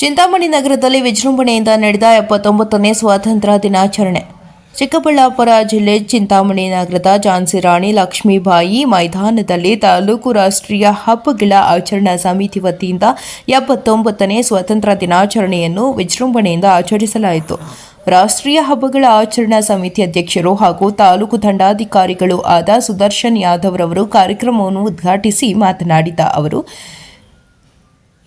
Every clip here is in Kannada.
ಚಿಂತಾಮಣಿ ನಗರದಲ್ಲಿ ವಿಜೃಂಭಣೆಯಿಂದ ನಡೆದ ಎಪ್ಪತ್ತೊಂಬತ್ತನೇ ಸ್ವಾತಂತ್ರ್ಯ ದಿನಾಚರಣೆ. ಚಿಕ್ಕಬಳ್ಳಾಪುರ ಜಿಲ್ಲೆ ಚಿಂತಾಮಣಿ ನಗರದ ಝಾನ್ಸಿ ರಾಣಿ ಲಕ್ಷ್ಮೀಬಾಯಿ ಮೈದಾನದಲ್ಲಿ ತಾಲೂಕು ರಾಷ್ಟ್ರೀಯ ಹಬ್ಬಗಳ ಆಚರಣಾ ಸಮಿತಿ ವತಿಯಿಂದ ಎಪ್ಪತ್ತೊಂಬತ್ತನೇ ಸ್ವಾತಂತ್ರ್ಯ ದಿನಾಚರಣೆಯನ್ನು ವಿಜೃಂಭಣೆಯಿಂದ ಆಚರಿಸಲಾಯಿತು. ರಾಷ್ಟ್ರೀಯ ಹಬ್ಬಗಳ ಆಚರಣಾ ಸಮಿತಿ ಅಧ್ಯಕ್ಷರು ಹಾಗೂ ತಾಲೂಕು ದಂಡಾಧಿಕಾರಿಗಳು ಆದ ಸುದರ್ಶನ್ ಯಾದವ್ ರವರು ಕಾರ್ಯಕ್ರಮವನ್ನು ಉದ್ಘಾಟಿಸಿ ಮಾತನಾಡಿದ ಅವರು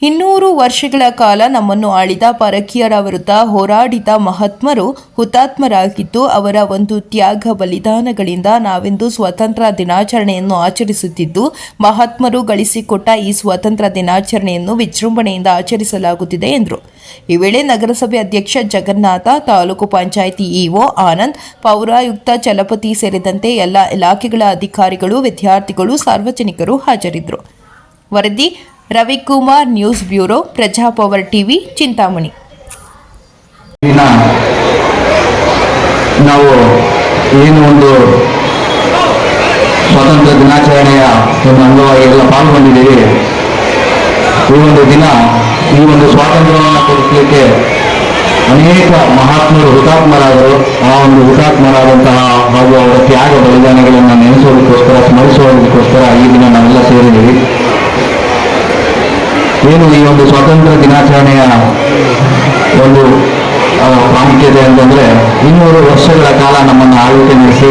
ಇನ್ನೂರು ವರ್ಷಗಳ ಕಾಲ ನಮ್ಮನ್ನು ಆಳಿದ ಪರಕೀಯರ ವಿರುದ್ಧ ಹೋರಾಡಿದ ಮಹಾತ್ಮರು ಹುತಾತ್ಮರಾಗಿದ್ದು ಅವರ ಒಂದು ತ್ಯಾಗ ಬಲಿದಾನಗಳಿಂದ ನಾವೆಂದು ಸ್ವತಂತ್ರ ದಿನಾಚರಣೆಯನ್ನು ಆಚರಿಸುತ್ತಿದ್ದು, ಮಹಾತ್ಮರು ಗಳಿಸಿಕೊಟ್ಟ ಈ ಸ್ವಾತಂತ್ರ್ಯ ದಿನಾಚರಣೆಯನ್ನು ವಿಜೃಂಭಣೆಯಿಂದ ಆಚರಿಸಲಾಗುತ್ತಿದೆ ಎಂದರು. ಈ ವೇಳೆ ನಗರಸಭೆ ಅಧ್ಯಕ್ಷ ಜಗನ್ನಾಥ, ತಾಲೂಕು ಪಂಚಾಯಿತಿ ಇಒ ಆನಂದ್, ಪೌರಾಯುಕ್ತ ಚಲಪತಿ ಸೇರಿದಂತೆ ಎಲ್ಲ ಇಲಾಖೆಗಳ ಅಧಿಕಾರಿಗಳು, ವಿದ್ಯಾರ್ಥಿಗಳು, ಸಾರ್ವಜನಿಕರು ಹಾಜರಿದ್ದರು. ವರದಿ Ravikumar news bureau Praja Power TV Chintamani. ನಾವು ಏನು ಒಂದು ಸ್ವಾತಂತ್ರ್ಯ ದಿನಾಚರಣೆಯ ಒಂದು ಅಂಗವಾಗಿ ಎಲ್ಲ ಪಾಲ್ಗೊಂಡಿದ್ದೀವಿ. ಈ ಒಂದು ದಿನ, ಈ ಒಂದು ಸ್ವಾತಂತ್ರ್ಯವನ್ನು ಕೊಡಿಸಲಿಕ್ಕೆ ಅನೇಕ ಮಹಾತ್ಮರು, ಹುತಾತ್ಮರಾದರು. ಆ ಒಂದು ಹುತಾತ್ಮರಾದಂತಹ ಹಾಗೂ ಅವರ ತ್ಯಾಗ ಬಲಿದಾನಗಳನ್ನು ನೆನೆಸೋದಕ್ಕೋಸ್ಕರ, ಸ್ಮರಿಸೋದಕ್ಕೋಸ್ಕರ ಈ ದಿನ ನಾವೆಲ್ಲ ಒಂದು ಸ್ವಾತಂತ್ರ್ಯ ದಿನಾಚರಣೆಯ ಒಂದು ಪ್ರಾಮುಖ್ಯತೆ ಅಂತಂದ್ರೆ ಇನ್ನೂರು ವರ್ಷಗಳ ಕಾಲ ನಮ್ಮನ್ನು ಆಳ್ವಿಕೆ ನಡೆಸಿ,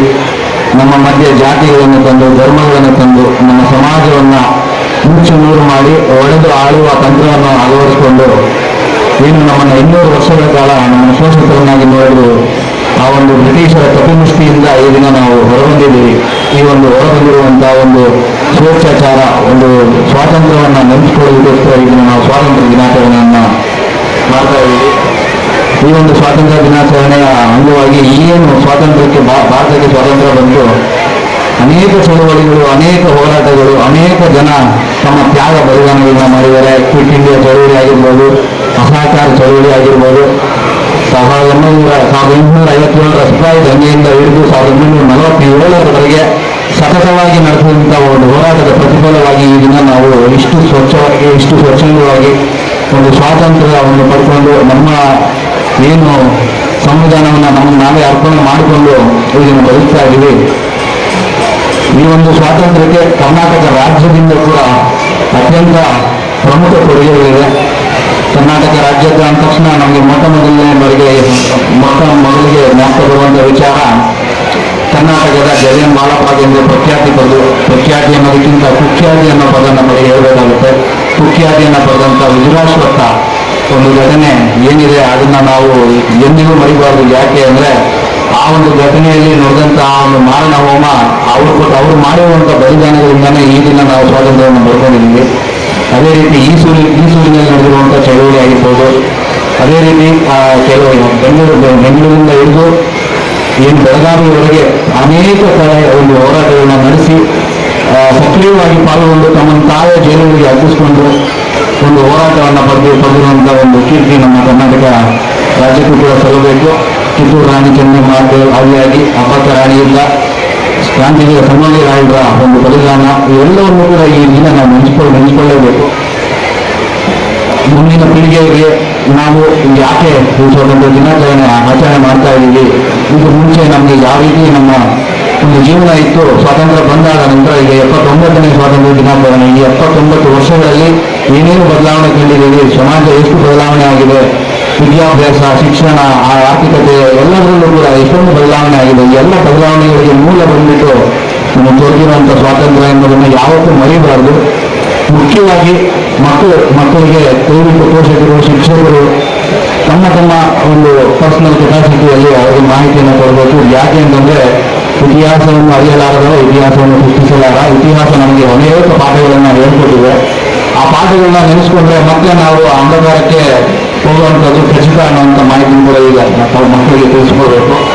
ನಮ್ಮ ಮಧ್ಯೆ ಜಾತಿಗಳನ್ನು ತಂದು, ಧರ್ಮಗಳನ್ನು ತಂದು, ನಮ್ಮ ಸಮಾಜವನ್ನು ಮುಚ್ಚು ನೂರು ಮಾಡಿ, ಒಡೆದು ಆಳುವ ತಂತ್ರವನ್ನು ಅಳವಡಿಸಿಕೊಂಡು ಏನು ನಮ್ಮನ್ನು ಇನ್ನೂರು ವರ್ಷಗಳ ಕಾಲ ನಮ್ಮ ಶೋಷಿತರನ್ನಾಗಿ ನೋಡಿದ್ರು. ಆ ಒಂದು ಬ್ರಿಟಿಷರ ಕಪಿಮುಷ್ಟಿಯಿಂದ ಈ ದಿನ ನಾವು ಹೊರಬಂದಿದ್ದೀವಿ ಈ ಒಂದು ಹೊರಬಂದಿರುವಂತಹ ಒಂದು ಸ್ವೇಚ್ಛಾಚಾರ ಒಂದು ಸ್ವಾತಂತ್ರ್ಯವನ್ನು ನೆನೆಸ್ಕೊಳ್ಳೋದಕ್ಕೋಸ್ಕರ ಈ ದಿನ ನಾವು ಸ್ವಾತಂತ್ರ್ಯ ದಿನಾಚರಣೆಯನ್ನು ಮಾಡ್ತಾ ಇದ್ದೀವಿ. ಈ ಒಂದು ಸ್ವಾತಂತ್ರ್ಯ ದಿನಾಚರಣೆಯ ಅಂಗವಾಗಿ ಏನು ಸ್ವಾತಂತ್ರ್ಯಕ್ಕೆ ಭಾರತಕ್ಕೆ ಸ್ವಾತಂತ್ರ್ಯ ಬಂದು ಅನೇಕ ಚಳವಳಿಗಳು, ಅನೇಕ ಹೋರಾಟಗಳು, ಅನೇಕ ಜನ ತಮ್ಮ ತ್ಯಾಗ ಬಲಿದಾನಗಳನ್ನ ಮಾಡಿದ್ದಾರೆ. ಕ್ವಿಟ್ ಇಂಡಿಯಾ ಚಳವಳಿ ಆಗಿರ್ಬೋದು, ಅಸಹಕಾರ ಚಳವಳಿ ಆಗಿರ್ಬೋದು. ಸಾವಿರದ ಒಂಬೈನೂರ, ಸಾವಿರದ ಎಂಟುನೂರ ಐವತ್ತೇಳರ ಸಿಪಾಯಿ ದಂಗೆಯಿಂದ ಹಿಡಿದು ಸಾವಿರದ ಒಂಬೈನೂರ ನಲವತ್ತೇಳರವರೆಗೆ ಸತತವಾಗಿ ನಡೆಸಿದಂಥ ಒಂದು ಹೋರಾಟದ ಪ್ರತಿಫಲವಾಗಿ ಈ ದಿನ ನಾವು ಇಷ್ಟು ಸ್ವಚ್ಛವಾಗಿ, ಇಷ್ಟು ಸ್ವಚ್ಛಂದವಾಗಿ ಒಂದು ಸ್ವಾತಂತ್ರ್ಯವನ್ನು ಪಡ್ಕೊಂಡು ನಮ್ಮ ಏನು ಸಂವಿಧಾನವನ್ನು ನಮ್ಮನ್ನು ನಾವೇ ಅರ್ಪಣೆ ಮಾಡಿಕೊಂಡು ಇದನ್ನು ಬದುಕ್ತಾ ಇದ್ದೀವಿ. ಈ ಒಂದು ಸ್ವಾತಂತ್ರ್ಯಕ್ಕೆ ಕರ್ನಾಟಕ ರಾಜ್ಯದಿಂದ ಕೂಡ ಅತ್ಯಂತ ಪ್ರಮುಖ ಕೊಡುಗೆಗಳಿದೆ ಕರ್ನಾಟಕ ರಾಜ್ಯದ ಅಂದ ತಕ್ಷಣ ನಮಗೆ ಮೊಟ್ಟ ಮೊದಲನೇ ಬಾರಿಗೆ ಮೊಟ್ಟ ಮೊದಲಿಗೆ ಜ್ಞಾಪಕ ಬರುವಂಥ ವಿಚಾರ ಕರ್ನಾಟಕದ ಜಲಿಯನ್ ಬಾಲಪಾಗ್ ಎಂದು ಪ್ರಖ್ಯಾತಿ ಬಂದು ಪ್ರಖ್ಯಾತಿ ಅನ್ನೋದಕ್ಕಿಂತ ಕುಖ್ಯಾತಿ ಅನ್ನೋ ಪದ ನಮಗೆ ಹೇಳಬೇಕಾಗುತ್ತೆ. ಕುಖ್ಯಾತಿಯನ್ನು ಪಡೆದಂಥ ವಿಜುರಾಶ್ವತ್ತ ಒಂದು ಘಟನೆ ಏನಿದೆ ಅದನ್ನ ನಾವು ಎಂದಿಗೂ ಮರಿಬಾರದು. ಯಾಕೆ ಅಂದ್ರೆ ಆ ಒಂದು ಘಟನೆಯಲ್ಲಿ ನಡೆದಂತಹ ಒಂದು ಮಾರಣ ಹೋಮ ಅವರು ಅವರು ಮಾಡಿರುವಂಥ ಬಲಿದಾನಗಳಿಂದಾನೇ ಈ ದಿನ ನಾವು ಸ್ವಾತಂತ್ರ್ಯವನ್ನು ಬರ್ಕೊಂಡಿದ್ದೀವಿ ಅದೇ ರೀತಿ ಈ ಸೂರಿ ಈ ಸೂರಿನಲ್ಲಿ ನಡೆದಿರುವಂಥ ಚಳುವಳಿ ಆಗಿರ್ಬೋದು. ಅದೇ ರೀತಿ ಕೆಲವು ಬೆಂಗಳೂರು ಬೆಂಗಳೂರಿಂದ ಹಿಡಿದು ಏನು ಬೆಳಗಾವಿಯೊಳಗೆ ಅನೇಕ ಕಡೆ ಒಂದು ಹೋರಾಟಗಳನ್ನ ನಡೆಸಿ ಸಕ್ರಿಯವಾಗಿ ಪಾಲ್ಗೊಂಡು ತಮ್ಮನ್ನು ತಾವೇ ಜೈಲುಗಳಿಗೆ ಅರ್ಪಿಸಿಕೊಂಡು ಒಂದು ಹೋರಾಟವನ್ನು ಪಡೆದು ಪಡೆದಿರುವಂಥ ಒಂದು ಕೀರ್ತಿ ನಮ್ಮ ಕರ್ನಾಟಕ ರಾಜ್ಯಕ್ಕೂ ಕೂಡ ಸಲ್ಲಬೇಕು. ಕಿತ್ತೂರು ರಾಣಿ ಚೆನ್ನಮ್ಮ ಆದಿಯಾಗಿ ಅಪ್ಪಕ್ಕ ರಾಣಿಯಿಂದ ಕ್ರಾಂತಿಗೆ ಸಂಗೊಳ್ಳಿ ರಾಯರ ಒಂದು ಬಲಿದಾನ, ಇವೆಲ್ಲವನ್ನು ಕೂಡ ಈ ದಿನ ನಾವು ನೆನೆಸ್ಕೊಳ್ಳ ನೆನೆಸ್ಕೊಳ್ಳೇಬೇಕು. ಮುಂದಿನ ಪೀಳಿಗೆಗೆ ನಾವು ಯಾಕೆ ಒಂದು ದಿನಾಚರಣೆ ಆಚರಣೆ ಮಾಡ್ತಾ ಇದ್ದೀವಿ? ಇದು ಮುಂಚೆ ನಮಗೆ ಯಾವ ರೀತಿ ನಮ್ಮ ಒಂದು ಜೀವನ ಇತ್ತು? ಸ್ವಾತಂತ್ರ್ಯ ಬಂದಾದ ನಂತರ ಈಗ ಎಪ್ಪತ್ತೊಂಬತ್ತನೇ ಸ್ವಾತಂತ್ರ್ಯ ದಿನಾಚರಣೆ, ಈ ಎಪ್ಪತ್ತೊಂಬತ್ತು ವರ್ಷಗಳಲ್ಲಿ ಏನೇನು ಬದಲಾವಣೆ ಕಂಡಿದ್ದೀವಿ? ಸಮಾಜ ಎಷ್ಟು ಬದಲಾವಣೆ ಆಗಿದೆ? ವಿದ್ಯಾಭ್ಯಾಸ, ಶಿಕ್ಷಣ, ಆ ಆರ್ಥಿಕತೆ ಎಲ್ಲದರಲ್ಲೂ ಕೂಡ ಎಷ್ಟೊಂದು ಬದಲಾವಣೆ ಆಗಿದೆ? ಎಲ್ಲ ಬದಲಾವಣೆಗಳಿಗೆ ಮೂಲ ಬಂದ್ಬಿಟ್ಟು ನಮ್ಮ ತೋರಿರುವಂಥ ಸ್ವಾತಂತ್ರ್ಯ ಎಂಬುದನ್ನು ಯಾವತ್ತೂ ಮರಿಬಾರದು. ಮುಖ್ಯವಾಗಿ ಮಕ್ಕಳು, ಮಕ್ಕಳಿಗೆ ಕೋವಿಡ್ ಪೋಷಕರು, ಶಿಕ್ಷಕರು, ತಮ್ಮ ತಮ್ಮ ಒಂದು ಪರ್ಸನಲ್ ಕೆಪಾಸಿಟಿಯಲ್ಲಿ ಅವರಿಗೆ ಮಾಹಿತಿಯನ್ನು ಕೊಡಬೇಕು. ಯಾಕೆ ಅಂತಂದ್ರೆ, ಇತಿಹಾಸವನ್ನು ಅರಿಯಲಾರದವ ಇತಿಹಾಸವನ್ನು ಸೃಷ್ಟಿಸಲಾರ ಇತಿಹಾಸ ನಮಗೆ ಅನೇಕ ಪಾಠಗಳನ್ನು ಹೇಳ್ಕೊಟ್ಟಿದೆ. ಆ ಪಾಠಗಳನ್ನ ನೆನೆಸ್ಕೊಂಡ್ರೆ ಮತ್ತೆ ನಾವು ಅಂಧಕಾರಕ್ಕೆ ಹೋಗುವಂಥದ್ದು ಖಚಿತ ಅನ್ನುವಂಥ ಮಾಹಿತಿ ಕೂಡ ಈಗ ನಾವು ಮಕ್ಕಳಿಗೆ ತಿಳಿಸ್ಕೊಡ್ಬೇಕು.